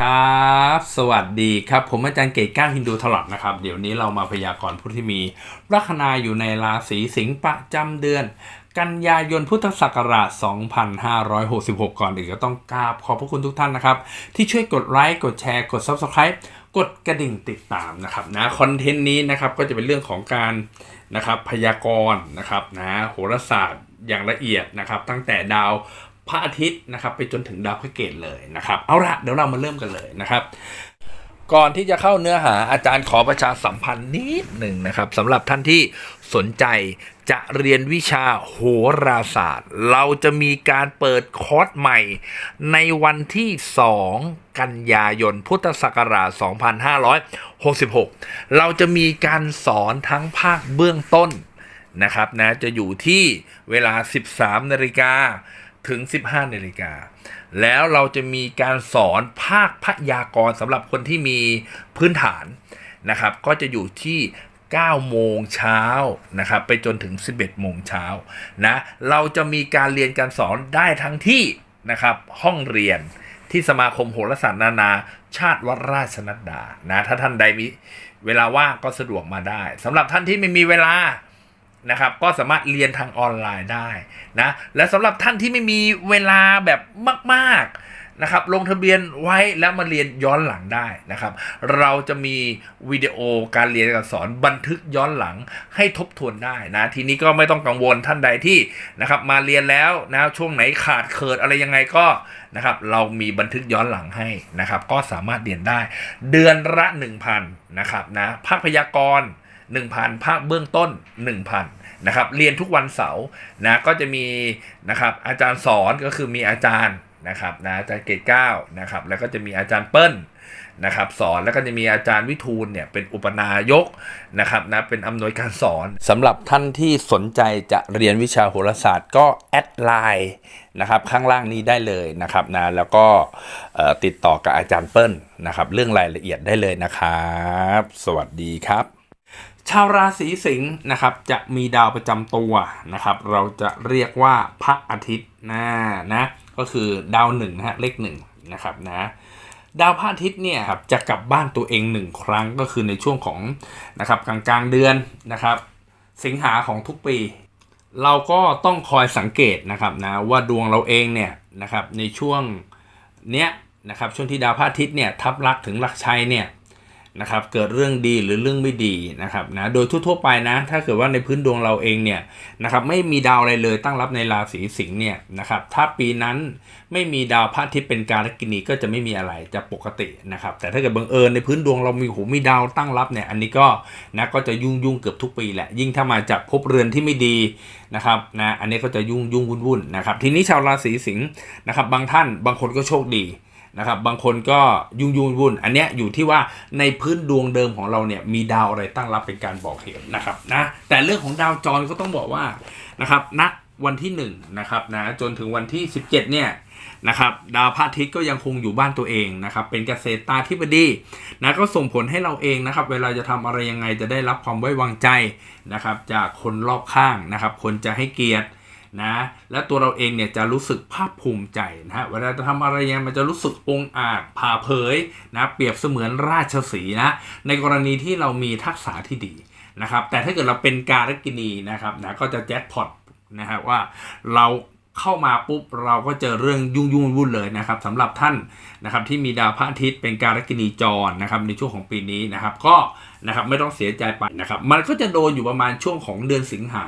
ครับ สวัสดีครับ ผมอาจารย์เกตก้าวฮินดูถลัดนะครับ เดี๋ยวนี้เรามาพยากรณ์ผู้ที่มีลัคนาอยู่ในราศีสิงห์ประจำเดือน กันยายนพุทธศักราช 2566 ก่อนอื่นก็ต้องกราบขอบพระคุณทุกท่านนะครับ ที่ช่วยกดไลค์ กดแชร์ กด Subscribe กดกระดิ่งติดตามนะครับนะคอนเทนต์นี้นะครับก็จะเป็นเรื่องของการนะครับพยากรณ์นะครับนะโหราศาสตร์อย่างละเอียดนะครับ ตั้งแต่ดาว พระอาทิตย์นะครับไปจนถึงดาวพฤหัสเกตเลยนะครับ เอาละเดี๋ยวเรามาเริ่มกันเลยนะครับก่อนที่จะเข้าเนื้อหาอาจารย์ขอประชาสัมพันธ์นิดหนึ่งนะครับสำหรับท่านที่สนใจจะเรียนวิชาโหราศาสตร์ เราจะมีการเปิดคอร์สใหม่ ในวันที่ 2 กันยายนพุทธศักราช 2566 เราจะมีการสอนทั้งภาคเบื้องต้นนะครับนะจะอยู่ที่เวลา 13นาฬิกา ถึง 15นาฬิกา แล้วเราจะมีการสอนภาคพยากรณ์สำหรับคนที่มีพื้นฐานนะครับ ก็จะอยู่ที่ 9 โมงเช้านะครับ ไปจนถึง 11 โมงเช้านะ เราจะมีการเรียนการสอนได้ทั้งที่นะครับ ห้องเรียนที่สมาคมโหราศาสตร์นานา ชาติวัดราชนัดดา นะ ถ้าท่านใดมีเวลาว่างก็สะดวกมาได้สำหรับท่านที่ไม่มีเวลา นะครับก็สามารถเรียนทางออนไลน์ได้นะและสำหรับท่านที่ไม่มีเวลาแบบมากๆนะครับลงทะเบียนไว้แล้วมาเรียนย้อนหลังได้นะครับ เราจะมีวิดีโอการเรียนการสอนบันทึกย้อนหลังให้ทบทวนได้นะทีนี้ก็ไม่ต้องกังวลท่านใดที่นะครับมาเรียนแล้วนะช่วงไหนขาดเคิดอะไรยังไงก็นะครับเรามีบันทึกย้อนหลังให้นะครับก็สามารถเรียนได้ เดือนละ 1,000นะครับนะภาคพยากรณ1,000 ภาคเบื้องต้น 1,000 นะครับเรียนทุกวันเสาร์นะก็จะมีนะครับอาจารย์สอนก็คือมีอาจารย์นะครับนะอาจารย์เกตเก้านะครับแล้วก็จะมีอาจารย์เปิ้ลนะครับสอนแล้วก็จะมีอาจารย์วิทูลเนี่ยเป็นอุปนายกนะครับนะเป็นอำนวยการสอนสำหรับท่านที่สนใจจะเรียนวิชาโหราศาสตร์ก็แอดไลน์นะครับข้างล่างนี้ได้เลยนะครับนะแล้วก็ติดต่อกับอาจารย์เปิ้ลนะครับเรื่องรายละเอียดได้เลยนะครับ สวัสดีครับ ชาวราศีสิงห์นะครับจะมีดาวประจำตัวนะครับ เราจะเรียกว่าพระอาทิตย์นะนะก็คือดาวหนึ่งนะฮะเลขหนึ่งนะครับนะดาวพระอาทิตย์เนี่ยครับจะกลับบ้านตัวเองหนึ่งครั้งก็คือในช่วงของนะครับกลางกลางเดือนนะครับ สิงหาของทุกปี เราก็ต้องคอยสังเกตนะครับนะว่าดวงเราเองเนี่ยนะครับในช่วงเนี้ยนะครับช่วงที่ดาวพระอาทิตย์เนี่ยทับลักถึงลักชัยเนี่ย นะครับเกิดเรื่องดีหรือเรื่องไม่ดีนะครับนะโดยทั่วๆไปนะ ถ้าเกิดว่าในพื้นดวงเราเองเนี่ยนะครับไม่มีดาวอะไรเลยตั้งรับในราศีสิงห์เนี่ยนะครับถ้าปีนั้นไม่มีดาวพระอาทิตย์เป็นการกินีก็จะไม่มีอะไรจะปกตินะครับแต่ถ้าเกิดบังเอิญในพื้นดวงเรามีหูมีดาวตั้งรับเนี่ยอันนี้ก็นะก็จะยุ่งยุ่งเกือบทุกปีแหละยิ่งถ้ามาจากภพเรือนที่ไม่ดีนะครับนะอันนี้ก็จะยุ่งยุ่งวุ่นๆนะครับทีนี้ชาวราศีสิงห์นะครับบางท่านบางคนก็โชคดี นะครับบางคนก็ยุ่งยุ่งวุ่น อันเนี้ยอยู่ที่ว่าในพื้นดวงเดิมของเราเนี่ยมีดาวอะไรตั้งรับเป็นการบอกเหตุนะครับนะแต่เรื่องของดาวจรก็ต้องบอกว่านะครับณวันที่1นะครับนะจนถึงวันที่ 17เนี่ยนะครับดาวพระอาทิตย์ก็ยังคงอยู่บ้านตัวเองนะครับเป็นเกษตราธิบดีนะก็ส่งผลให้เราเองนะครับเวลาจะทำอะไรยังไงจะได้รับความไว้วางใจนะครับจากคนรอบข้างนะครับคนจะให้เกียรติ นะและตัวเราเองเนี่ยจะรู้สึกภาคภูมิใจนะฮะเวลาจะทำอะไรยังมันจะรู้สึกองอาจผ่าเผยนะเปรียบเสมือนราชสีนะในกรณีที่เรามีทักษะที่ดีนะครับแต่ถ้าเกิดเราเป็นการกินีนะครับนะก็จะแจ็คพอตนะฮะว่าเราเข้ามาปุ๊บเราก็เจอเรื่องยุ่งยุ่งวุ่นเลยนะครับสำหรับท่านนะครับที่มีดาวพระอาทิตย์เป็นการกินีจรนะครับในช่วงของปีนี้นะครับก็ นะครับไม่ต้องเสียใจไปนะครับมันก็จะโดนอยู่ประมาณช่วงของเดือนสิงหา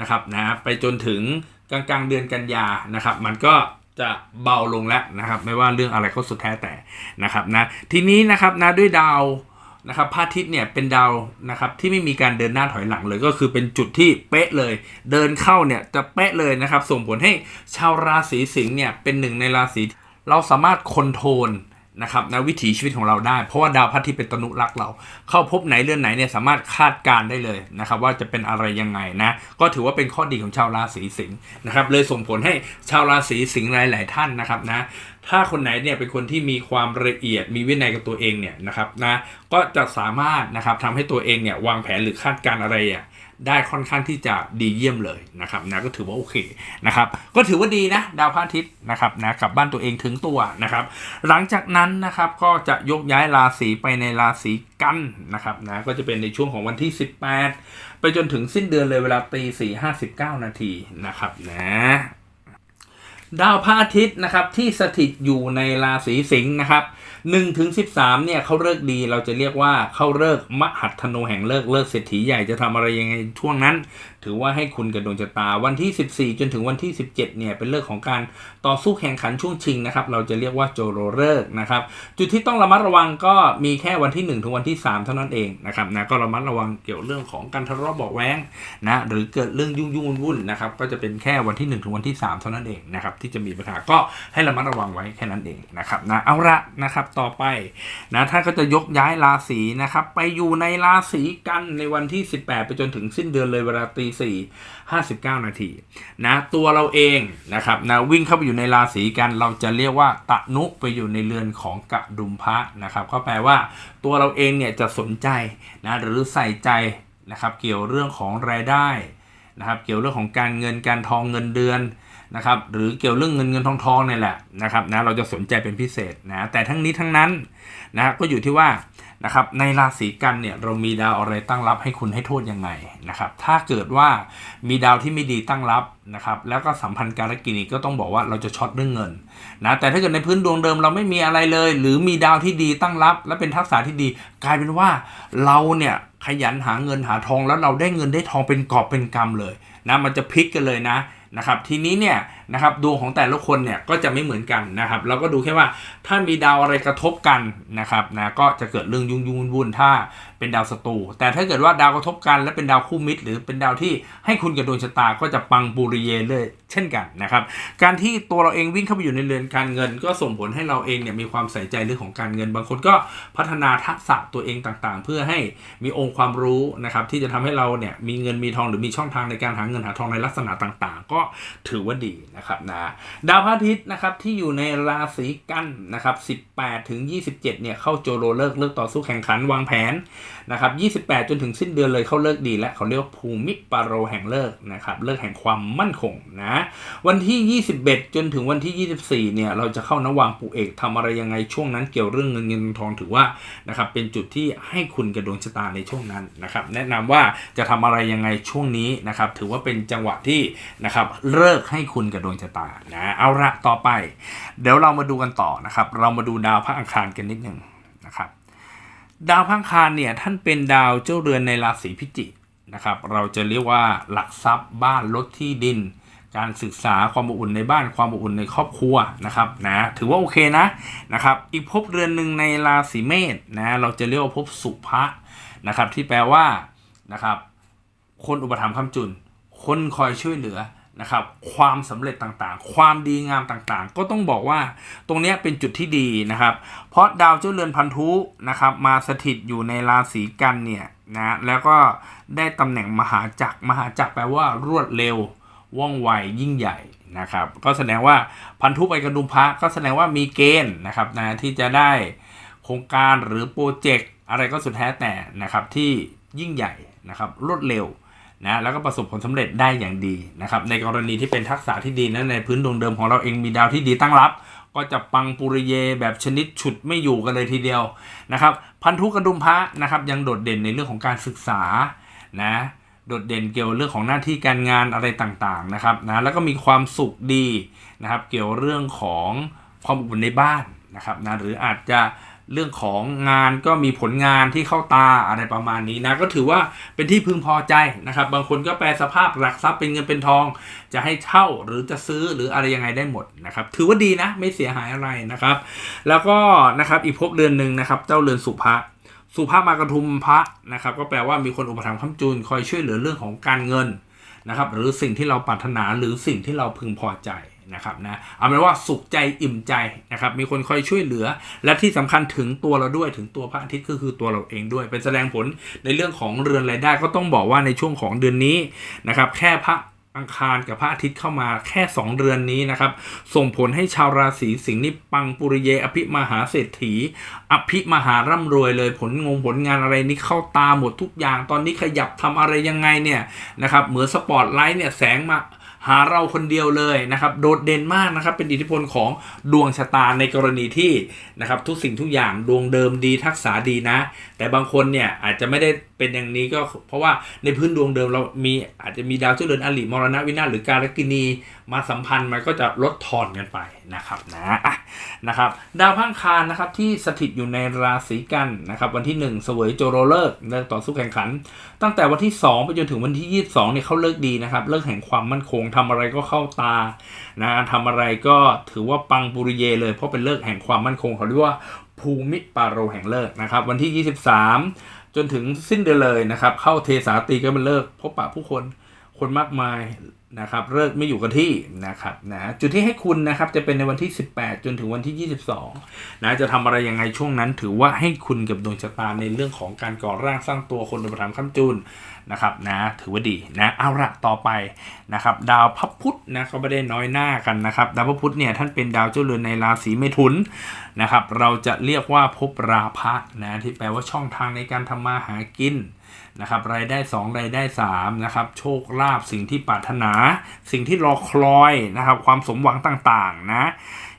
นะครับนะไปจนถึงกลางกลางๆเดือนกันยานะครับ มันก็จะเบาลงแล้วนะครับ ไม่ว่าเรื่องอะไรก็สุดแท้แต่นะครับนะทีนี้นะครับนะด้วยดาวนะครับพระอาทิตย์เนี่ยเป็นดาวนะครับที่ไม่มีการเดินหน้าถอยหลังเลยก็คือเป็นจุดที่เป๊ะเลย เดินเข้าเนี่ยจะเป๊ะเลยนะครับ ส่งผลให้ชาวราศีสิงห์เนี่ยเป็นหนึ่งในราศีเราสามารถคอนโทรล นะครับในวิถีชีวิตของเราได้ เพราะว่าดาวพระอาทิตย์เป็นตนุรักเรา เข้าพบไหนเรื่อนไหนเนี่ยสามารถคาดการได้เลยนะครับว่าจะเป็นอะไรยังไงนะก็ถือว่าเป็นข้อดีของชาวราศีสิงห์นะครับเลยส่งผลให้ชาวราศีสิงห์หลาย ๆ ท่านนะครับนะถ้าคนไหนเนี่ยเป็นคนที่มีความละเอียดมีวินัยกับตัวเองเนี่ยนะครับนะก็จะสามารถนะครับทำให้ตัวเองเนี่ยวางแผนหรือคาดการอะไรอะ ได้ค่อนข้างที่จะดีเยี่ยมเลยนะครับนะก็ถือว่าโอเคนะครับก็ถือว่าดีนะดาวพระอาทิตย์นะครับนะกลับบ้านตัวเองถึงตัวนะครับหลังจากนั้นนะครับก็จะยกย้ายราศีไปในราศีกันนะครับนะก็จะเป็นในช่วงของวันที่ 18 ไปจนถึงสิ้นเดือนเลยเวลาตีสี่ห้าสิบเก้านาทีนะครับนะดาวพระอาทิตย์นะครับที่สถิตอยู่ในราศีสิงห์นะครับ หนึ่งถึงสิบสามเนี่ยเขาเลิกดีเราจะเรียกว่าเขาเลิกมหัตถโนแห่งเลิกเลิกเศรษฐีใหญ่จะทำอะไรยังไงช่วงนั้น ถือว่าให้คุณกับดวงชะตาวันที่ 14 จนถึงวันที่ 17 เนี่ย เป็นเลิกของการต่อสู้แข่งขันช่วงชิงนะครับ เราจะเรียกว่าโจโรเลิกนะครับ จุดที่ต้องระมัดระวังก็มีแค่วันที่ 1 ถึงวันที่ 3 เท่านั้นเองนะครับนะก็ระมัดระวังเกี่ยวเรื่องของการทะเลาะเบาแว้งนะหรือเกิดเรื่องยุ่งยุ่งวุ่นนะครับก็จะเป็นแค่วันที่ 1 ถึงวันที่ 3 เท่านั้นเองนะครับที่จะมีปัญหาก็ให้ระมัดระวังไว้แค่นั้นเองนะครับนะเอาละนะครับต่อไปนะท่านก็จะยกย้ายราศีนะครับไปอยู่ในราศีกันในวันที่ 18 ไปจนถึงสิ้นเดือนเลยเวลาตีสี่ห้าสิบเก้านาทีนะตัวเราเองนะครับนะวิ่งเข้าไปอยู่ในราศีกัน เราจะเรียกว่าตะนุไปอยู่ในเรือนของกระดุมพระนะครับก็แปลว่าตัวเราเองเนี่ยจะสนใจนะหรือใส่ใจนะครับเกี่ยวเรื่องของรายได้นะครับเกี่ยวเรื่องของการเงินการทองเงินเดือนนะครับหรือเกี่ยวเรื่องเงินเงินทองทองเนี่ยแหละนะครับนะเราจะสนใจเป็นพิเศษนะแต่ทั้งนี้ทั้งนั้นนะก็อยู่ที่ว่า นะครับในราศีกันเนี่ยเรามีดาวอะไรตั้งรับให้คุณให้โทษยังไงนะครับถ้าเกิดว่ามีดาวที่ไม่ดีตั้งรับนะครับแล้วก็สัมพันธ์การกินีก็ต้องบอกว่าเราจะช็อตเรื่องเงินนะแต่ถ้าเกิดในพื้นดวงเดิมเราไม่มีอะไรเลย หรือมีดาวที่ดีตั้งรับ และเป็นทักษะที่ดี กลายเป็นว่าเราเนี่ยขยันหาเงินหาทองแล้วเราได้เงินได้ทองเป็นกอบเป็นกำเลยนะมันจะพลิกกันเลยนะนะครับทีนี้เนี่ย นะครับดวงของแต่ละคนเนี่ยก็จะไม่เหมือนกันนะครับเราก็ดูแค่ว่าถ้ามีดาวอะไรกระทบกันนะครับนะก็จะเกิดเรื่องยุ่งยุ่งวุ่นถ้าเป็นดาวศัตรูแต่ถ้าเกิดว่าดาวกระทบกัน และเป็นดาวคู่มิตร หรือเป็นดาวที่ให้คุณกับดวงชะตาก็จะปังปุริเยเลยเช่นกันนะครับการที่ตัวเราเองวิ่งเข้าไปอยู่ในเรือนการเงิน ก็ส่งผลให้เราเองเนี่ยมีความใส่ใจเรื่องของการเงิน บางคนก็พัฒนาทักษะตัวเองต่างๆ เพื่อให้มีองค์ความรู้นะครับที่จะทำให้เราเนี่ยมีเงินมีทองหรือมีช่องทางในการหาเงินหาทองในลักษณะต่าง ๆ ก็ถือว่าดีนะครับนะดาวพระอาทิตย์นะครับที่อยู่ในราศีกันนะครับ 18 ถึง 27 เนี่ยเข้าโจโรเลิกเลิกต่อสู้แข่งขันวางแผนนะครับ28 จนถึงสิ้นเดือนเลยเขาเลิกดีและเขาเรียกว่าภูมิปาโรแห่งเลิกนะครับเลิกแห่งความมั่นคงนะวันที่ 21 จนถึงวันที่ 24 เนี่ยเราจะเข้านวางปูเอกทำอะไรยังไงช่วงนั้นเกี่ยวเรื่องเงินเงินทองถือว่านะครับเป็นจุดที่ให้คุณกับดวงชะตาในช่วงนั้นนะครับแนะนำว่าจะทำอะไรยังไงช่วงนี้นะครับถือว่าเป็นจังหวะที่นะครับเลิกให้คุณกับดวงชะตานะเอาละต่อไป เดี๋ยวเรามาดูกันต่อนะครับ เรามาดูดาวพระอังคารกันนิดหนึ่งนะครับ ดาวพังคารเนี่ยท่านเป็นดาวเจ้าเรือนในราศีพิจิกนะครับ เราจะเรียกว่าหลักทรัพย์บ้านรถที่ดิน การศึกษาความอบอุ่นในบ้านความอบอุ่นในครอบครัวนะครับนะถือว่าโอเคนะนะครับ อีกภพเรือนหนึ่งในราศีเมษนะเราจะเรียกว่าภพสุภะนะครับ ที่แปลว่านะครับ คนอุปถัมภ์คำจุน คนคอยช่วยเหลือ นะครับความสำเร็จต่างๆ ความดีงามต่างๆ ก็ต้องบอกว่าตรงนี้เป็นจุดที่ดีนะครับ เพราะดาวเจ้าเรือนพันธุนะครับมาสถิตอยู่ในราศีกันเนี่ยนะแล้วก็ได้ตำแหน่งมหาจักรมหาจักรแปลว่ารวดเร็วว่องไวยิ่งใหญ่นะครับ ก็แสดงว่าพันธุไปกระดุมพระก็แสดงว่ามีเกณฑ์นะครับนะที่จะได้โครงการหรือโปรเจกต์อะไรก็สุดแท้แต่นะครับที่ยิ่งใหญ่นะครับรวดเร็ว นะแล้วก็ประสบผลสำเร็จได้อย่างดีนะครับในกรณีที่เป็นทักษะที่ดีนะในพื้นดวงเดิมของเราเองมีดาวที่ดีตั้งรับ ก็จะปังปุริเยแบบชนิดฉุดไม่อยู่กันเลยทีเดียวนะครับพันธุกระดุมพระนะครับยังโดดเด่นในเรื่องของการศึกษานะโดดเด่นเกี่ยวเรื่องของหน้าที่การงานอะไรต่างๆนะครับนะแล้วก็มีความสุขดีนะครับเกี่ยวเรื่องของความอบอุ่นในบ้านนะครับนะหรืออาจจะ เรื่องของงานก็มีผลงานที่เข้าตาอะไรประมาณนี้นะก็ถือว่าเป็นที่พึงพอใจนะครับ บางคนก็แปลสภาพหลักทรัพย์เป็นเงินเป็นทอง จะให้เช่าหรือจะซื้อหรืออะไรยังไงได้หมดนะครับ ถือว่าดีนะไม่เสียหายอะไรนะครับ แล้วก็นะครับอีกภพเดือนหนึ่งนะครับ เจ้าเรือนสุภะสุภะมากระทุมพระนะครับ ก็แปลว่ามีคนอุปถัมภ์ค้ำจุนคอยช่วยเหลือเรื่องของการเงินนะครับ หรือสิ่งที่เราปรารถนาหรือสิ่งที่เราพึงพอใจ นะครับนะเอาเป็นว่าสุขใจอิ่มใจนะครับ มีคนคอยช่วยเหลือ และที่สำคัญถึงตัวเราด้วยถึงตัวพระอาทิตย์ก็คือตัวเราเองด้วย เป็นแสดงผลในเรื่องของเรือนรายได้ก็ต้องบอกว่าในช่วงของเดือนนี้นะครับ แค่พระอังคารกับพระอาทิตย์เข้ามาแค่ 2 เดือนนี้นะครับ ส่งผลให้ชาวราศีสิงห์นี่ปังปุริเย อภิมหาเศรษฐี อภิมหาร่ำรวยเลยผลงงผลงานอะไรนี่เข้าตาหมดทุกอย่าง ตอนนี้ขยับทำอะไรยังไงเนี่ยนะครับเหมือนสปอตไลท์เนี่ยแสงมา หาเราคนเดียวเลยนะครับโดดเด่นมากนะครับเป็นอิทธิพลของดวงชะตาในกรณีที่นะครับทุกสิ่งทุกอย่างดวงเดิมดีทักษะดีนะ แต่บางคนเนี่ยอาจจะไม่ได้เป็นอย่างนี้ก็เพราะว่าในพื้นดวงเดิมเรามีอาจจะมีดาวเจ้าเรือนอริมรณะวินาศหรือการกินีมาสัมพันธ์มันก็จะลดทอนกันไปนะครับนะอะนะครับดาวพังคารนะครับที่สถิตอยู่ในราศีกันนะครับวันที่ 1 เสวยโจโรเลิกเลิกต่อสู้แข่งขัน ตั้งแต่วันที่ 2 ไปจนถึงวันที่ 22เนี่ยเขาเลิกดีนะครับเลิกแห่งความมั่นคงทำอะไรก็เข้าตานะทำอะไรก็ถือว่าปังปุริเยเลยเพราะเป็นเลิกแห่งความมั่นคงเขาเรียกว่าภูมิปาโรแห่งเลิกนะครับวันที่ 23 จนถึงสิ้นเดือนเลยนะครับเข้าเทสาตีก็เป็นเลิกพบปะผู้คนคนมากมาย นะครับเลิกไม่อยู่กับที่นะครับนะจุดที่ให้คุณนะครับจะเป็นในวันที่ 18 จนถึงวันที่ 22นะจะทำอะไรยังไงช่วงนั้น ถือว่าให้คุณกับดวงชะตาในเรื่องของการก่อร่างสร้างตัวคนอุปถัมภ์ค้ำจุนนะครับนะถือว่าดีนะเอาละต่อไปนะครับดาวพระพุธนะก็ไม่ได้น้อยหน้ากันนะครับดาวพระพุธเนี่ยท่านเป็นดาวเจ้าเรือนในราศีเมถุนนะครับเราจะเรียกว่าภพราพะนะที่แปลว่าช่องทางในการทำมาหากิน นะครับรายได้ 2 รายได้ 3 นะครับ โชคลาภสิ่งที่ปรารถนา สิ่งที่รอคอยนะครับ ความสมหวังต่างๆ นะ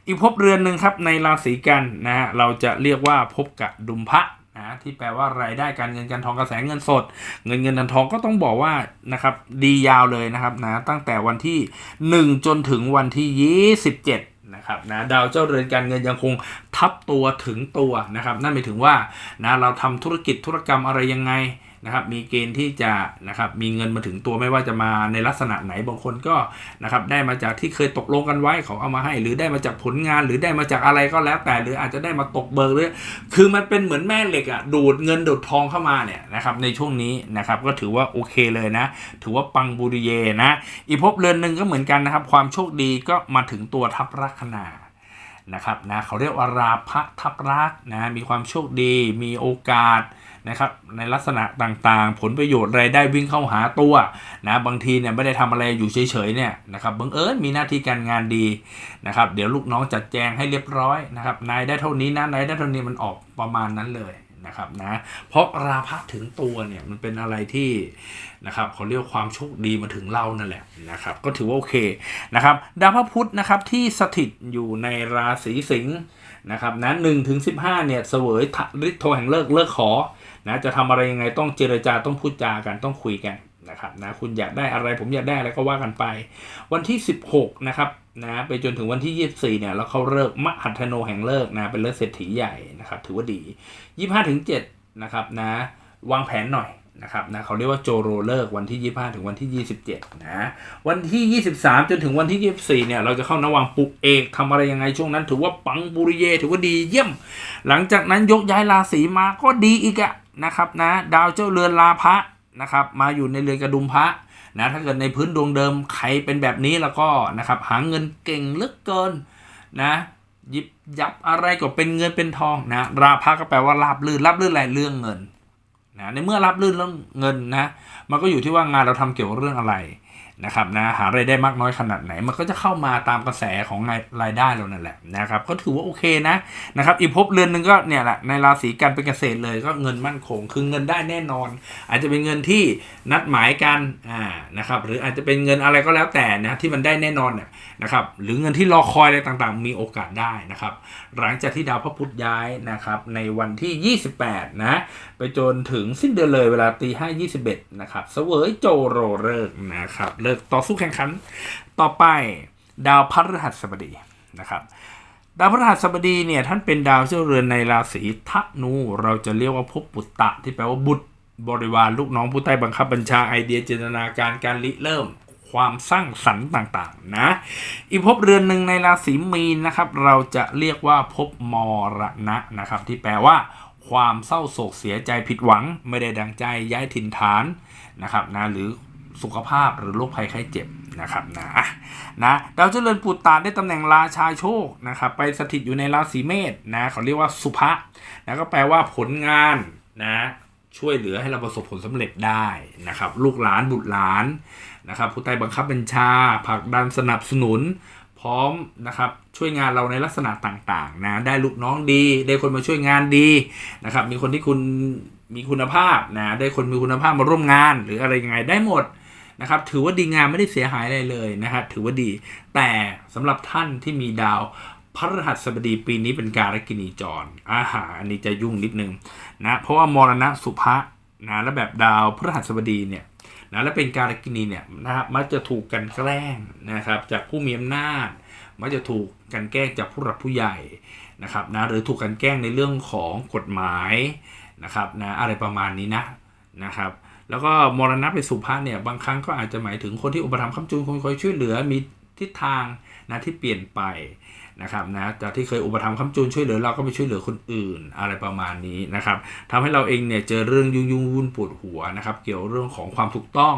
อีกภพเรือนหนึ่งครับในราศีกันนะฮะเราจะเรียกว่าภพกะดุมพะนะที่แปลว่ารายได้การเงินการทองกระแสเงินสด เงินเงินเงินทองก็ต้องบอกว่านะครับดียาวเลยนะครับนะตั้งแต่วันที่ 1 จนถึงวันที่ 27นะครับนะดาวเจ้าเรือนการเงินยังคงทับตัวถึงตัวนะครับนั่นหมายถึงว่านะเราทำธุรกิจธุรกรรมอะไรยังไง นะครับมีเกณฑ์ที่จะนะครับมีเงินมาถึงตัวไม่ว่าจะมาในลักษณะไหนบางคนก็นะครับได้มาจากที่เคยตกลงกันไว้เขาเอามาให้ หรือได้มาจากผลงานหรือได้มาจากอะไรก็แล้ว แต่หรืออาจจะได้มาตกเบิกหรือคือมันเป็นเหมือนแม่เหล็กอะดูดเงินดูดทองเข้ามาเนี่ยนะครับในช่วงนี้นะครับก็ถือว่าโอเคเลยนะ ถือว่าปังบุริเยนะอีกภพเรือนหนึ่งก็เหมือนกันนะครับความโชคดีก็มาถึงตัวทัพลัคนา นะครับนะเขาเรียกว่าราพะทับรักนะมีความโชคดีมีโอกาสนะครับในลักษณะต่างๆ ผลประโยชน์รายได้วิ่งเข้าหาตัวนะบางทีเนี่ยไม่ได้ทำอะไรอยู่เฉยๆเนี่ยนะครับบังเอิญมีหน้าที่การงานดีนะครับเดี๋ยวลูกน้องจัดแจงให้เรียบร้อยนะครับนายได้เท่านี้นะนายได้เท่านี้มันออกประมาณนั้นเลย นะครับนะเพราะราพะถึงตัวเนี่ยมันเป็นอะไรที่นะครับเขาเรียกว่าความโชคดีมาถึงเรานั่นแหละนะครับก็ถือว่าโอเคนะครับดาวพระพุธนะครับที่สถิตอยู่ในราศีสิงห์นะครับนะหนึ่งถึงสิบห้าเนี่ยเสวยทะฤทธิ์โทแห่งเลิกเลิกขอนะจะทำอะไรยังไงต้องเจรจาต้องพูดจากันต้องคุยกันนะครับนะคุณอยากได้อะไรผมอยากได้อะไรก็ว่ากันไป วันที่ 16นะครับ นะไปจนถึงวันที่ 24 เนี่ยแล้วเขาเลิกมหัทโนแห่งเลิกนะเป็นเลิกเศรษฐีใหญ่นะครับ ถือว่าดี 25ถึง7นะครับนะวางแผนหน่อยนะครับนะเขาเรียกว่าโจโรเลิกวันที่ 25 ถึงวันที่ 27 นะวันที่ 23 จนถึงวันที่ 24 เนี่ยเราจะเข้านวังปุกเอกทำอะไรยังไงช่วงนั้นถือว่าปังบุริเยถือว่าดีเยี่ยม หลังจากนั้นยกย้ายราศีมาก็ดีอีกอะนะครับนะดาวเจ้าเรือนลาพระนะครับมาอยู่ในเรือนกระดุมพระ นะถ้าเกิดในพื้นดวงเดิมใครเป็นแบบนี้แล้วก็นะครับหาเงินเก่งเหลือเกินนะหยิบยับอะไรก็เป็นเงินเป็นทองนะราภะก็แปลว่าราบลื่นราบลื่นอะไรเรื่องเงินนะในเมื่อรับลื่นเรื่องเงินนะมันก็อยู่ที่ว่างานเราทำเกี่ยวกับเรื่องอะไร นะครับนะหารายได้มากน้อยขนาดไหน มันก็จะเข้ามาตามกระแสของรายได้เรานั่นแหละนะครับก็ถือว่าโอเคนะนะครับอีกภพเรือนหนึ่งก็เนี่ยแหละในราศีกันเป็นเกษตรเลยก็เงินมั่นคง คือเงินได้แน่นอน อาจจะเป็นเงินที่นัดหมายกันอ่านะครับหรืออาจจะเป็นเงินอะไรก็แล้วแต่นะที่มันได้แน่นอนเนี่ยนะครับหรือเงินที่รอคอยอะไรต่างๆ มีโอกาสได้นะครับ หลังจากที่ดาวพระพุธย้ายนะครับในวันที่ 28 นะ ไปจนถึงสิ้นเดือนเลยเวลาตีห้ายี่สิบเอ็ดนะครับเสวยโจโรเลิกนะครับเลิกต่อสู้แข่งขัน ต่อไปดาวพฤหัสบดีนะครับดาวพฤหัสบดีเนี่ยท่านเป็นดาวเจ้าเรือนในราศีธนู เราจะเรียกว่าภพปุตตะที่แปลว่าบุตรบริวารลูกน้องผู้ใต้บังคับบัญชาไอเดียจินตนาการการริเริ่ม ความสร้างสรรค์ต่างๆนะ อีกภพเรือนหนึ่งในราศีมีนนะครับ เราจะเรียกว่าภพมรณะนะครับ ที่แปลว่า ความเศร้าโศกเสียใจผิดหวัง ไม่ได้ดังใจย้ายถิ่นฐานนะครับนะหรือสุขภาพหรือโรคภัยไข้เจ็บนะครับนะอะนะดาวเจริญปุตตาได้ตำแหน่งราชาโชคนะครับไปสถิตอยู่ในราศีเมษนะเขาเรียกว่าสุภะนะก็แปลว่าผลงานนะ ช่วยเหลือให้เราประสบผลสำเร็จได้นะครับ ลูกหลานบุตรหลานนะครับ ผู้ใต้บังคับบัญชาผลักดันสนับสนุน พร้อมนะครับช่วยงานเราในลักษณะต่างๆนะได้ลูกน้องดี ได้คนมาช่วยงานดีนะครับ มีคนที่คุณมีคุณภาพนะได้คนมีคุณภาพมาร่วมงาน หรืออะไรยังไงได้หมดนะครับ ถือว่าดีงานไม่ได้เสียหายอะไรเลยนะครับถือว่าดี แต่สำหรับท่านที่มีดาว พระรหัสบดีปีนี้เป็นการกินีจรอาหารอันนี้จะยุ่งนิดนึงนะเพราะว่ามรณะสุภะนะและแบบดาวพระรหัสบดีเนี่ยนะและเป็นการกินีเนี่ยนะครับมักจะถูกกันแกล้งนะครับจากผู้มีอำนาจมักจะถูกกันแกล้งจากผู้หลักผู้ใหญ่นะครับนะหรือถูกกันแกล้งในเรื่องของกฎหมายนะครับนะอะไรประมาณนี้นะนะครับแล้วก็มรณะเป็นสุภาพเนี่ยบางครั้งก็อาจจะหมายถึงคนที่อุปถัมภ์คำจุนคนคอยช่วยเหลือมีทิศทางนะที่เปลี่ยนไป นะครับนะจากที่เคยอุปถัมภ์คำจุนช่วยเหลือเราก็ไปช่วยเหลือคนอื่นอะไรประมาณนี้นะครับทำให้เราเองเนี่ยเจอเรื่องยุ่งยุ่งวุ่นปวดหัวนะครับ เกี่ยวเรื่องของความถูกต้อง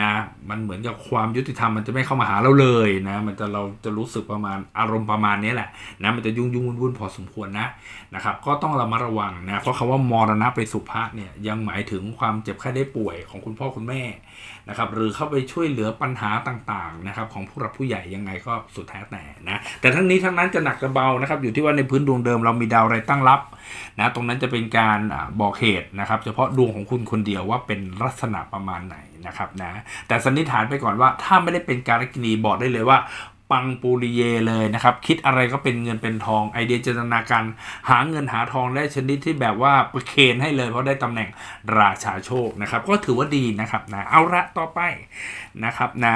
นะมันเหมือนกับความยุติธรรมมันจะไม่เข้ามาหาเราเลยนะมันจะเราจะรู้สึกประมาณอารมณ์ประมาณนี้แหละนะมันจะยุ่งยุ่งวุ่นวุ่นพอสมควรนะนะครับก็ต้องระมัดระวังนะเพราะคำว่ามรณะไปสุภาเนี่ยยังหมายถึงความเจ็บไข้ได้ป่วยของคุณพ่อคุณแม่ นะครับหรือเข้าไปช่วยเหลือปัญหาต่างๆนะครับของผู้รับผู้ใหญ่ยังไงก็สุดแท้แต่นะแต่ทั้งนี้ทั้งนั้นจะหนักจะเบานะครับอยู่ที่ว่าในพื้นดวงเดิมเรามีดาวอะไรตั้งรับนะตรงนั้นจะเป็นการบอกเหตุนะครับเฉพาะดวงของคุณคนเดียวว่าเป็นลักษณะประมาณไหนนะครับนะแต่สันนิษฐานไปก่อนว่าถ้าไม่ได้เป็นการกินีบอกได้เลยว่า ปังปูริเยเลยนะครับ คิดอะไรก็เป็นเงินเป็นทองไอเดียจินตนาการหาเงินหาทองได้ชนิดที่แบบว่าประเคนให้เลย เพราะได้ตำแหน่งราชาโชคนะครับ ก็ถือว่าดีนะครับนะเอาละต่อไปนะครับนะ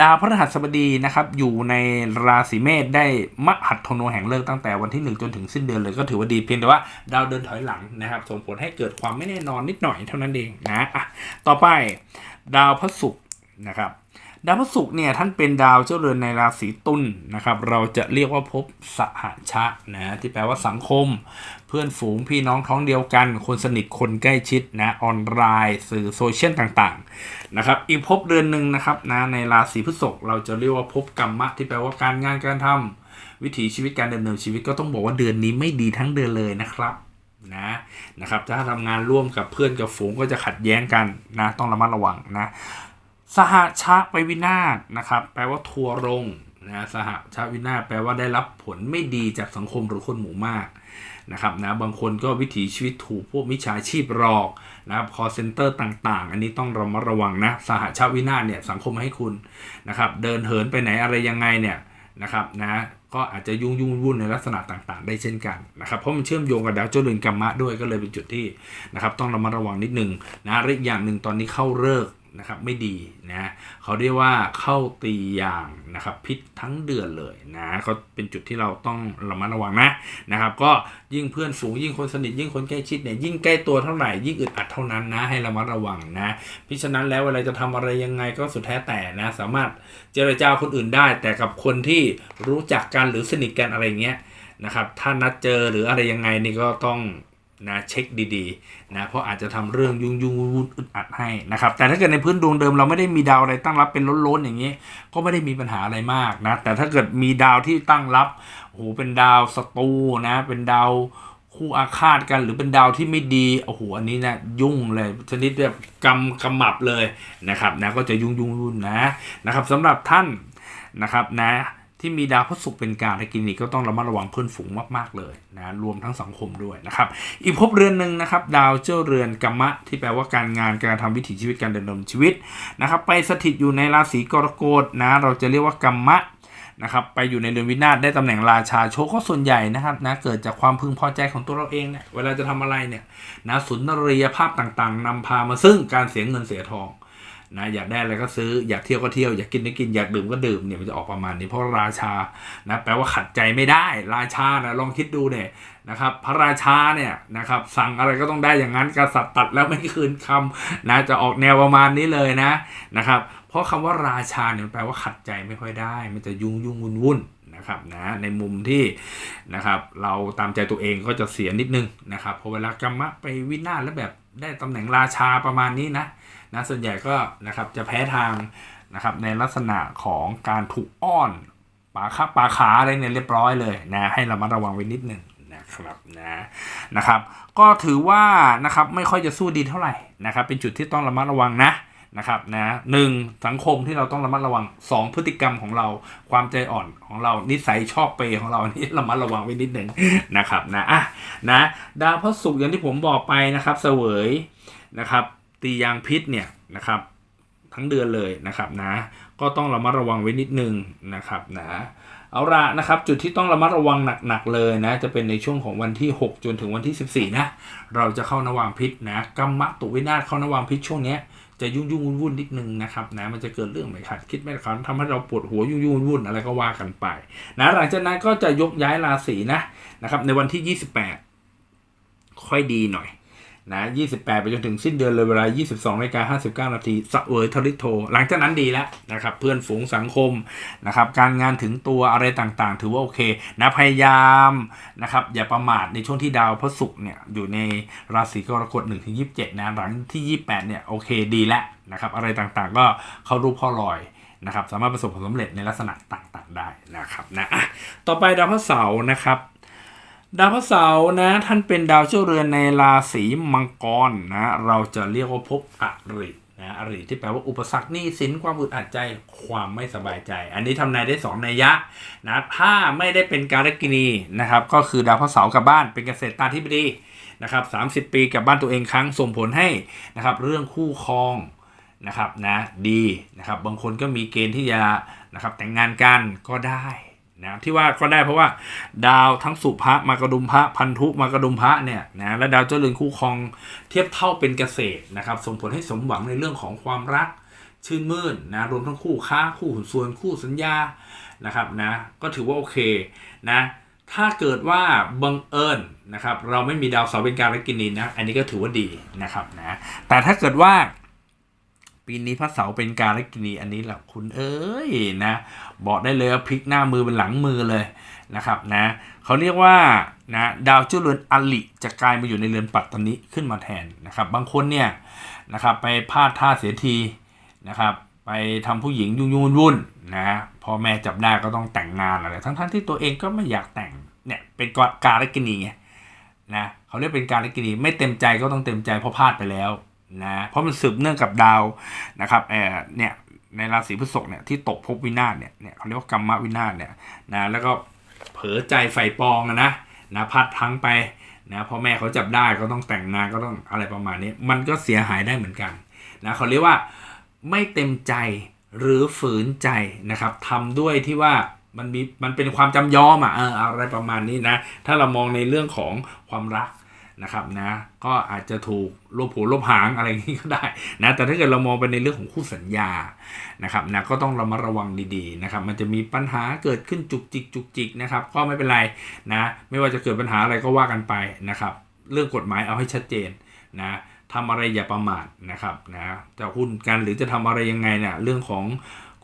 ดาวพฤหัสบดีนะครับอยู่ในราศีเมษได้มหัตถโนแห่งเลิกตั้งแต่วันที่ 1 จนถึงสิ้นเดือนเลยก็ถือว่าดีเพียงแต่ว่าดาวเดินถอยหลังนะครับ ส่งผลให้เกิดความไม่แน่นอนนิดหน่อยเท่านั้นเองนะอะต่อไปดาวพระศุกร์นะครับ ดาวพฤหัสเนี่ยท่านเป็นดาวเจ้าเรือนในราศีตุลนะครับ เราจะเรียกว่าภพสหชะนะที่แปลว่าสังคม เพื่อนฝูงพี่น้องท้องเดียวกัน คนสนิทคนใกล้ชิดนะออนไลน์ สื่อโซเชียลต่างๆนะครับอีกภพเรือนหนึ่งนะครับนะในราศีพฤษภเราจะเรียกว่าภพกรรมะที่แปลว่าการงานการทำวิถีชีวิตการดำเนินชีวิตก็ต้องบอกว่าเดือนนี้ไม่ดีทั้งเดือนเลยนะครับนะนะครับถ้าทำงานร่วมกับเพื่อนกับฝูงก็จะขัดแย้งกันนะต้องระมัดระวังนะ สหชะไปวินาศนะครับ แปลว่าทัวร์ลงนะสหชะวินาศแปลว่าได้รับผลไม่ดีจากสังคมหรือคนหมู่มากนะครับนะบางคนก็วิถีชีวิตถูกพวกมิจฉาชีพหลอกนะครับคอเซ็นเตอร์ต่าง ๆ อันนี้ต้องระมัดระวังนะสหชาวินาศเนี่ยสังคมให้คุณนะครับเดินเหินไปไหนอะไรยังไงเนี่ยนะครับนะก็อาจจะยุ่งยุ่งวุ่นในลักษณะต่างๆ ได้เช่นกันนะครับเพราะมันเชื่อมโยงกับดาวเจ้าเรือนกัมมะด้วยก็เลยเป็นจุดที่นะครับต้องระมัดระวังนิดนึงนะและอีกอย่างหนึ่งตอนนี้เข้าเลิก นะครับไม่ดีนะเขาเรียกว่าเข้าตีอย่างนะครับพิษทั้งเดือนเลยนะก็เป็นจุดที่เราต้องระมัดระวังนะนะครับ ก็ยิ่งเพื่อนฝูงยิ่งคนสนิทยิ่งคนใกล้ชิดเนี่ยยิ่งใกล้ตัวเท่าไหร่ยิ่งอึดอัดเท่านั้นนะให้ระมัดระวังนะพิฉะนั้นแล้วเวลาจะทำอะไรยังไงก็สุดแท้แต่นะสามารถเจรจาคนอื่นได้ แต่กับคนที่รู้จักกันหรือสนิทกันอะไรเงี้ยนะครับถ้านัดเจอหรืออะไรยังไงนี่ก็ต้อง นะเช็คดีๆนะเพราะอาจจะทำเรื่องยุ่งยุ่งวุ่นวุ่นอึดอัดให้นะครับแต่ถ้าเกิดในพื้นดวงเดิมเราไม่ได้มีดาวอะไรตั้งรับเป็นล้นๆอย่างนี้ ก็ไม่ได้มีปัญหาอะไรมากนะแต่ถ้าเกิดมีดาวที่ตั้งรับโอ้โหเป็นดาวศัตรูนะเป็นดาวคู่อาฆาตกันหรือเป็นดาวที่ไม่ดีโอ้โหอันนี้นะยุ่งเลยชนิดแบบกำกำหมับเลยนะครับนะก็จะยุ่งยุ่งวุ่นนะนะครับสำหรับท่านนะครับนะ ที่มีดาวพฤหัสเป็นการในกินนี้ก็ต้องระมัดระวังเพื่อนฝูงมากๆเลยนะรวมทั้งสังคมด้วยนะครับ อีกภพเรือนหนึ่งนะครับ ดาวเจ้าเรือนกัมมะ ที่แปลว่าการงานการทำวิถีชีวิตการดำเนินชีวิตนะครับ ไปสถิตอยู่ในราศีกรกฎนะเราจะเรียกว่ากัมมะนะครับไปอยู่ในเรือนวินาศได้ตำแหน่งราชาโชคก็ส่วนใหญ่นะครับนะเกิดจากความพึงพอใจของตัวเราเองเนี่ยเวลาจะทำอะไรเนี่ยนะสุนทรียภาพต่างๆนำพามาซึ่งการเสียเงินเสียทอง นะอยากได้อะไรก็ซื้ออยากเที่ยวก็เที่ยวอยากกินก็กินอยากดื่มก็ดื่มเนี่ยมันจะออกประมาณนี้เพราะราชานะแปลว่าขัดใจไม่ได้ ราชานะลองคิดดูเนี่ยนะครับพระราชาเนี่ยนะครับสั่งอะไรก็ต้องได้อย่างนั้นกษัตริย์ตัดแล้วไม่คืนคำนะจะออกแนวประมาณนี้เลยนะนะครับเพราะคำว่าราชาเนี่ยมันแปลว่าขัดใจไม่ค่อยได้ มันจะยุ่งยุ่งวุ่นวุ่นนะครับนะในมุมที่นะครับเราตามใจตัวเองก็จะเสียนิดนึงนะครับพอเวลากรรมะไปวินาศแล้วแบบได้ตำแหน่งราชาประมาณนี้นะ นะส่วนใหญ่ก็นะครับจะแพ้ทางนะครับในลักษณะของการถูกอ้อนปาขาปาขาอะไรเนี่ยเรียบร้อยเลยนะให้เรามาระวังไว้นิดหนึ่งนะครับนะนะครับก็ถือว่านะครับไม่ค่อยจะสู้ดีเท่าไหร่นะครับเป็นจุดที่ต้องระมัดระวังนะนะครับนะหนึ่งสังคมที่เราต้องระมัดระวังสองพฤติกรรมของเรา ความใจอ่อนของเรานิสัยชอบเปย์ของเรานี่ระมัดระวังไว้นิดหนึ่งนะครับนะอะนะดาวพระศุกร์อย่างที่ผมบอกไปนะครับเสวยนะครับ ตียางพิษเนี่ยนะครับทั้งเดือนเลยนะครับนะก็ต้องระมัดระวังไว้นิดนึงนะครับนะเอาละนะครับจุดที่ต้องระมัดระวังหนักๆเลยนะจะเป็นในช่วงของวันที่ 6 จนถึงวันที่ 14นะเราจะเข้านวางพิษนะกรรมะตุวินาศเข้านวางพิษช่วงนี้จะยุ่งยุ่งวุ่นวุ่นๆนิดนึงนะครับนะมันจะเกิดเรื่องไม่คาดคิดไม่คาดทำให้เราปวดหัวยุ่งยุ่งวุ่นๆอะไรก็ว่ากันไปนะหลังจากนั้นก็จะยกย้ายราศีนะนะครับในวันที่ 28 ค่อยดีหน่อย นะ28 ไปจนถึงสิ้นเดือนเลยเวลา 22นาฬิกา59 นาทีสเวยทริโท หลังจากนั้นดีแล้วนะครับ เพื่อนฝูงสังคมนะครับ การงานถึงตัวอะไรต่างๆ ถือว่าโอเคนะพยายามนะครับ อย่าประมาทในช่วงที่ดาวพระศุกร์เนี่ย อยู่ในราศีกรกฎ1ถึง27 นะ หลังที่ 28 เนี่ย โอเคดีแล้วนะครับ อะไรต่างๆ ก็เข้ารูปข้ารอยนะครับ สามารถประสบผลสำเร็จในลักษณะต่างๆ ได้นะครับนะอะต่อไปดาวพระเสาร์นะครับ ดาวพระเสาร์นะ ท่านเป็นดาวเจ้าเรือนในราศีมังกรนะ เราจะเรียกว่าภพอรินะอริที่แปลว่าอุปสรรคนี้สินความอึดอัดใจความไม่สบายใจ อันนี้ทำนายได้สองนัยยะนะถ้าไม่ได้เป็นการกินีนะครับ ก็คือดาวพระเสาร์กับบ้านเป็นเกษตรตาธิบดีนะครับ30ปีกับบ้านตัวเองครั้งส่งผลให้นะครับ เรื่องคู่ครองนะครับนะดีนะครับ บางคนก็มีเกณฑ์ที่จะนะครับแต่งงานกันก็ได้ นะที่ว่าก็ได้เพราะว่าดาวทั้งสุภะมากระดุมพระพันธุมากระดุมพระเนี่ยนะและดาวเจ้าเรือนคู่ครองเทียบเท่าเป็นเกษตรนะครับส่งผลให้สมหวังในเรื่องของความรักชื่นมื่นนะรวมทั้งคู่ค้าคู่หุ้นส่วนคู่สัญญานะครับนะก็ถือว่าโอเคนะถ้าเกิดว่าบังเอิญนะครับเราไม่มีดาวเสาร์เป็นการกินีนะอันนี้ก็ถือว่าดีนะครับนะแต่ถ้าเกิดว่า ปีนี้พระเสาร์เป็นการลกินีอันนี้แหละคุณเอ้ยนะบอกได้เลยว่าพลิกหน้ามือเป็นหลังมือเลยนะครับนะเขาเรียกว่านะดาวเจ้าเรือนอลิจะกลายมาอยู่ในเรือนปัตตนิขึ้นมาแทนนะครับ บางคนเนี่ยนะครับไปพลาดท่าเสียทีนะครับ ไปทำผู้หญิงยุ่งยุ่งวุ่นนะพ่อแม่จับได้ก็ต้องแต่งงานอะไรทั้งๆที่ตัวเองก็ไม่อยากแต่งเนี่ยเป็นการลกินีไงนะเขาเรียกเป็นการลกินีไม่เต็มใจก็ต้องเต็มใจเพราะพลาดไปแล้ว นะเพราะมันสืบเนื่องกับดาวนะครับเออเนี่ยในราศีพฤษภเนี่ยที่ตกภพวินาศเนี่ยเนี่ยเขาเรียกว่ากรรมวินาศเนี่ยนะแล้วก็เผลอใจไฟปองนะนะพัดพังไปนะพ่อแม่เขาจับได้ก็ต้องแต่งงานก็ต้องอะไรประมาณนี้ มันก็เสียหายได้เหมือนกันนะเขาเรียกว่าไม่เต็มใจหรือฝืนใจนะครับทำด้วยที่ว่ามันมีมันเป็นความจำยอมอะอะไรประมาณนี้นะถ้าเรามองในเรื่องของความรัก นะครับนะก็อาจจะถูกลบหูลบหางอะไรอย่างนี้ก็ได้นะแต่ถ้าเกิดเรามองไปในเรื่องของคู่สัญญานะครับนะก็ต้องเระมัดระวังดีๆนะครับมันจะมีปัญหาเกิดขึ้นจุกจิกจุกจิกนะครับก็ไม่เป็นไรนะไม่ว่าจะเกิดปัญหาอะไรก็ว่ากันไปนะครับเรื่องกฎหมายเอาให้ชัดเจนนะทำอะไรอย่าประมาทนะครับนะจะหุ้นกันหรือจะทำอะไรยังไงเนี่ยเรื่องของ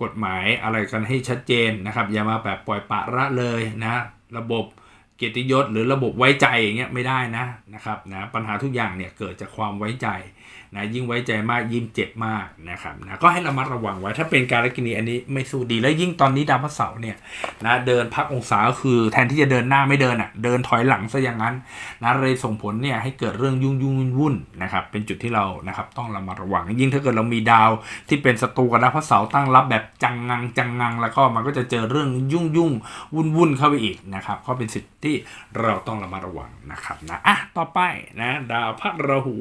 กฎหมายอะไรกันให้ชัดเจนนะครับอย่ามาแบบปล่อยปะละเลยนะระบบ เกียรติยศหรือระบบไว้ใจอย่างเงี้ยไม่ได้นะนะครับนะปัญหาทุกอย่างเนี่ยเกิดจากความไว้ใจ นะยิ่งไว้ใจมากยิ่งเจ็บมากนะครับนะก็ให้ระมัดระวังไว้ถ้าเป็นการกินีอันนี้ไม่สู้ดีแล้วยิ่งตอนนี้ดาวพระเสาร์เนี่ยนะเดินพักองศาก็คือแทนที่จะเดินหน้าไม่เดินอะเดินถอยหลังซะอย่างนั้นนะเลยส่งผลเนี่ยให้เกิดเรื่องยุ่งยุ่งวุ่นนะครับเป็นจุดที่เรานะครับต้องระมัดระวัง ยิ่งถ้าเกิดเรามีดาวที่เป็นศัตรูกับดาวพระเสาร์ตั้งรับแบบจังงังจังงัง แล้วก็มันก็จะเจอเรื่องยุ่งยุ่งวุ่นวุ่นเข้าไปอีกนะครับก็เป็นสิทธิ์ที่เราต้องระมัดระวังนะครับนะอะต่อไปนะดาวพระราหู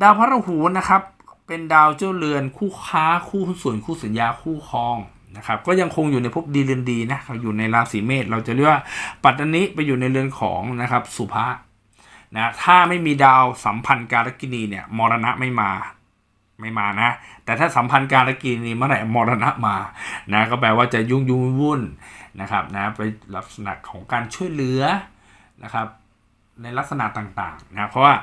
ดาวพระราหูนะครับ เป็นดาวเจ้าเรือนคู่ค้าคู่ส่วนคู่สัญญาคู่ครองนะครับก็ยังคงอยู่ในภพดีเรือนดีนะเขาอยู่ในราศีเมษเราจะเรียกว่าปัตตานิไปอยู่ในเรือนของนะครับสุภะนะถ้าไม่มีดาวสัมพันธ์การกินีเนี่ยมรณะไม่มาไม่มานะ แต่ถ้าสัมพันธ์การกินีเมื่อไหร่มรณะมานะก็แปลว่าจะยุ่งยุ่งวุ่นนะครับนะไปลักษณะของการช่วยเหลือนะครับในลักษณะต่างๆนะเพราะว่า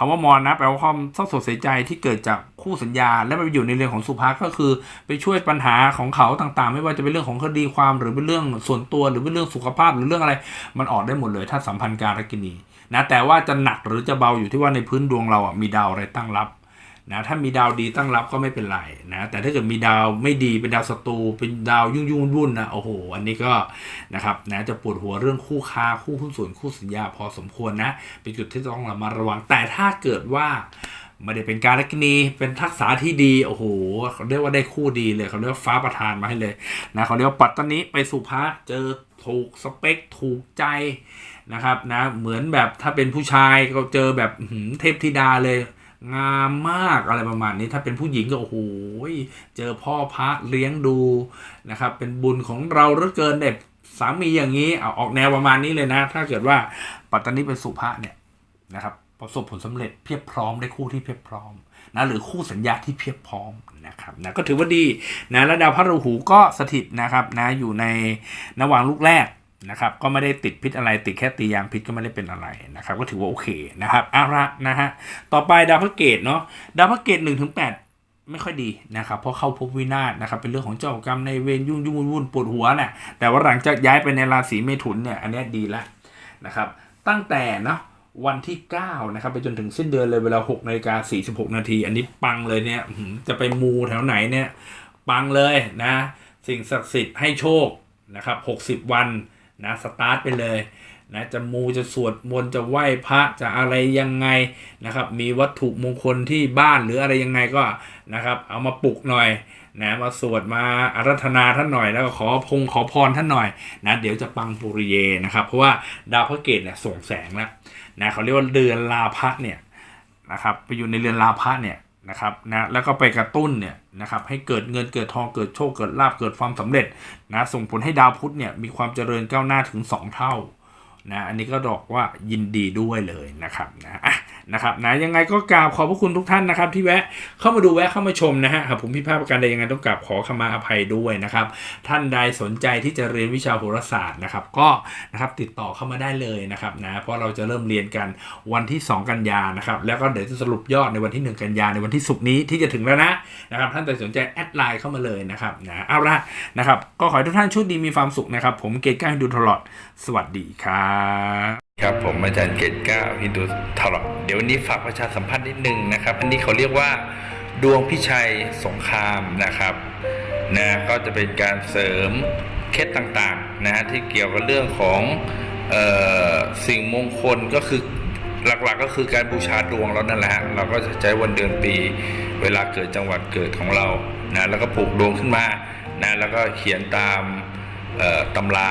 คำว่ามอนนะแปลว่าความเศร้าโศกเสียใจที่เกิดจากคู่สัญญา และไปอยู่ในเรื่องของสุภาก็คือ ไปช่วยปัญหาของเขาต่างๆ ไม่ว่าจะเป็นเรื่องของคดีความหรือเป็นเรื่องส่วนตัวหรือเป็นเรื่องสุขภาพหรือเรื่องอะไร มันออกได้หมดเลย ถ้าสัมพันธ์การกินีนะแต่ว่าจะหนักหรือจะเบาอยู่ที่ว่าในพื้นดวงเราอะมีดาวอะไรตั้งรับ นะถ้ามีดาวดีตั้งรับก็ไม่เป็นไรนะแต่ถ้าเกิดมีดาวไม่ดีเป็นดาวศัตรูเป็นดาวยุ่งยุ่งวุ่นนะโอ้โหอันนี้ก็นะครับนะจะปวดหัวเรื่องคู่ค้าคู่หุ้นส่วนคู่สัญญาพอสมควรนะเป็นจุดที่ต้องระมัดระวัง แต่ถ้าเกิดว่าไม่ได้เป็นการลักนีเป็นทักษะที่ดีโอ้โหเขาเรียกว่าได้คู่ดีเลยเขาเรียกว่าฟ้าประทานมาให้เลยนะเขาเรียกว่าปัตตานีไปสุภาเจอถูกสเปคถูกใจนะครับนะเหมือนแบบถ้าเป็นผู้ชายก็เจอแบบเทพธิดาเลย งามมากอะไรประมาณนี้ถ้าเป็นผู้หญิงก็โอ้โหเจอพ่อพระเลี้ยงดูนะครับ เป็นบุญของเราเหลือเกินเด็สามีอย่างนี้เอาออกแนวประมาณนี้เลยนะ ถ้าเกิดว่าปัตตานีเป็นสุภาเนี่ยนะครับประสบผลสำเร็จเพียบพร้อมได้คู่ที่เพียบพร้อมนะหรือคู่สัญญาที่เพียบพร้อมนะครับนะก็ถือว่าดีนะแล้วดาวพระราหูก็สถิตนะครับนะอยู่ในนวางลูกแรก นะครับ ก็ไม่ได้ติดพิษอะไรติดแค่ตียางพิษก็ไม่ได้เป็นอะไรนะครับ ก็ถือว่าโอเคนะครับเอาละนะฮะต่อไปดาวพระเกตเนาะดาวพระเกตหนึ่งถึงแปดไม่ค่อยดีนะครับเพราะเข้าภพวินาศนะครับเป็นเรื่องของเจ้ากรรมในเวรยุ่งยุ่งวุ่นวุ่นปวดหัวน่ะแต่ว่าหลังจากย้ายไปในราศีเมถุนเนี่ยอันนี้ดีแล้วนะครับ ตั้งแต่เนาะวันที่9นะครับไปจนถึงสิ้นเดือนเลยเวลา6นาฬิกา46 นาที อันนี้ปังเลยเนี่ยจะไปมูแถวไหนเนี่ยปังเลยนะ สิ่งศักดิ์สิทธิ์ให้โชคนะครับ60 วัน นะสตาร์ทไปเลยนะจะมูจะสวดมนต์จะไหว้พระจะอะไรยังไงนะครับ มีวัตถุมงคลที่บ้านหรืออะไรยังไงก็นะครับ เอามาปลุกหน่อยนะมาสวดมาอารัธนาท่านหน่อยแล้วก็ขอพงขอพรท่านหน่อยนะเดี๋ยวจะปังปุริเยนะครับ เพราะว่าดาวพระเกตเนี่ยส่งแสงแล้วนะเขาเรียกว่าเรือนลาภะเนี่ยนะครับไปอยู่ในเรือนลาภะเนี่ย นะครับนะแล้วก็ไปกระตุ้นเนี่ยนะครับให้เกิดเงินเกิดทองเกิดโชคเกิดลาบเกิดความสำเร็จนะส่งผลให้ดาวพุธเนี่ยมีความเจริญก้าวหน้าถึง 2 เท่านะอันนี้ก็บอกว่ายินดีด้วยเลยนะครับนะอะ นะครับนะยังไงก็กราบขอบพระคุณทุกท่านนะครับ ที่แวะเข้ามาดูแวะเข้ามาชมนะฮะหากผมพิดพาทประการใดยังไงต้องกราบขอขมาอภัยด้วยนะครับ ท่านใดสนใจที่จะเรียนวิชาโหราศาสตร์นะครับ ก็นะครับติดต่อเข้ามาได้เลยนะครับนะเพราะเราจะเริ่มเรียนกันวันที่ 2 กันยานะครับแล้วก็เดี๋ยวจะสรุปยอดในวันที่ 1 กันยาในวันที่ศุกร์นี้ที่จะถึงแล้วนะนะครับท่านใดสนใจแอดไลน์เข้ามาเลยนะครับนะเอาละนะครับก็ขอให้ทุกท่านโชคดีมีความสุขนะครับ ผมเกตก้าดูทลอด สวัสดีครับ ครับผมอาจารย์เกตก้าฮินดูทลอเดี๋ยววันนี้ฝากประชาสัมพันธ์นิดนึงนะครับ อันนี้เขาเรียกว่าดวงพิชัยสงครามนะครับนะก็จะเป็นการเสริมเคล็ดต่างๆนะฮะที่เกี่ยวกับเรื่องของออสิ่งมงคลก็คือหลักๆก็คือการบูชาดวงเรานั่นแหละฮะเราก็จะใช้วันเดือนปี เวลาเกิดจังหวัดเกิดของเรานะแล้วก็ปลูกดวงขึ้นมานะแล้วก็เขียนตามตำรา